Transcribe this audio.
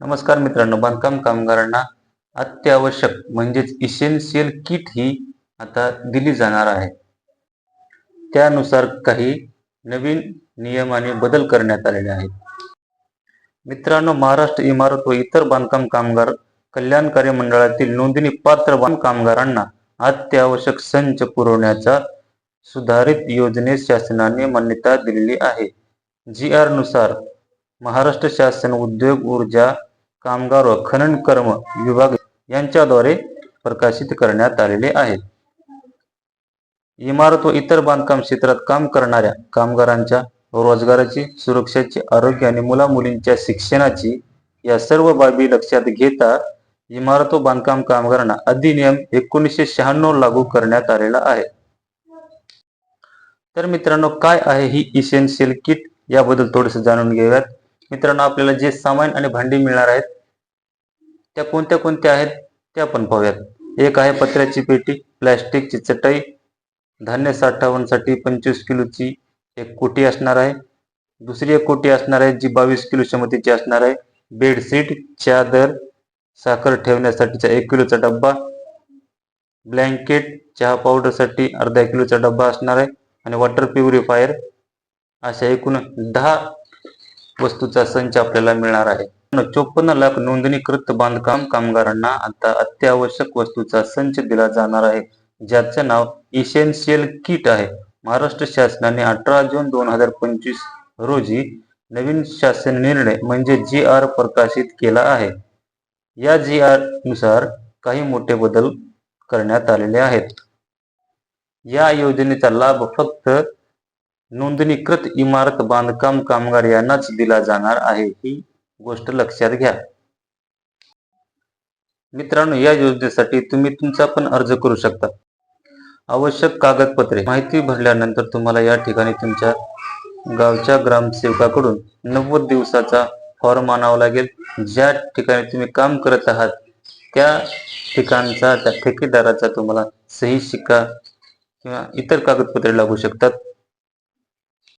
नमस्कार मित्रांनो बांधकाम कामगारांना अत्यावश्यक म्हणजेच इसेन्शियल किट ही आता दिली जाणार आहे. त्यानुसार काही नवीन नियम आणि बदल करण्यात आलेले आहेत. मित्रांनो महाराष्ट्र इमारत व इतर बांधकाम कामगार कल्याणकारी मंडळातील नोंदणी पात्र बांधकाम कामगारांना अत्यावश्यक संच पुरवण्याचा सुधारित योजनेस शासनाने मान्यता दिलेली आहे. जी आरनुसार महाराष्ट्र शासन उद्योग ऊर्जा कामगार व खनन कर्म विभाग यांच्याद्वारे प्रकाशित करण्यात आलेले आहे इमारत व इतर बांधकाम क्षेत्रात काम करणाऱ्या कामगारांच्या रोजगाराची सुरक्षेची आरोग्य आणि मुलामुलींच्या शिक्षणाची या सर्व बाबी लक्षात घेता इमारत व बांधकाम कामगारांना अधिनियम एकोणीसशे शहाण्णव लागू करण्यात आलेला आहे. तर मित्रांनो काय आहे ही इसेन्शियल किट याबद्दल थोडस जाणून घेऊयात. मित्रांनो आपल्याला जे सामान आणि भांडी मिळणार आहेत त्या कोणत्या कोणत्या आहेत त्या आपण पाहूयात. एक आहे पत्र्याची पेटी प्लॅस्टिकची चटई धान्य साठवणसाठी पंचवीस किलोची एक कोटी असणार आहे. दुसरी एक कोटी असणार आहे जी बावीस किलो क्षमतेची असणार आहे. बेडशीट चादर साखर ठेवण्यासाठीचा एक किलोचा डब्बा ब्लँकेट चहा पावडरसाठी अर्धा किलोचा डब्बा असणार आहे. आणि वॉटर प्युरिफायर अशा एकूण दहा वस्तूचा संच आपल्याला मिळणार आहे. चोपन्न लाख नोंदणीकृत बांधकाम कामगारांना आता अत्यावश्यक वस्तूचा संच दिला जाणार आहे. ज्याचं नाव इसेन्शियल किट आहे. महाराष्ट्र शासनाने अठरा जून दोन हजार पंचवीस रोजी नवीन शासन निर्णय म्हणजे जी आर प्रकाशित केला आहे. या जी आरनुसार काही मोठे बदल करण्यात आलेले आहेत. या योजनेचा लाभ फक्त नोंदणीकृत इमारत बांधकाम कामगार यांनाच दिला जाणार आहे ही गोष्ट लक्षात घ्या. मित्रांनो या योजनेसाठी तुम्ही तुमचा पण अर्ज करू शकता. आवश्यक कागदपत्रे माहिती भरल्यानंतर तुम्हाला या ठिकाणी तुमच्या गावच्या ग्रामसेवकाकडून नव्वद दिवसाचा फॉर्म आणावा लागेल. ज्या ठिकाणी तुम्ही काम करत आहात त्या ठिकाणचा त्या ठेकेदाराचा तुम्हाला सही शिक्का किंवा इतर कागदपत्रे लागू शकतात.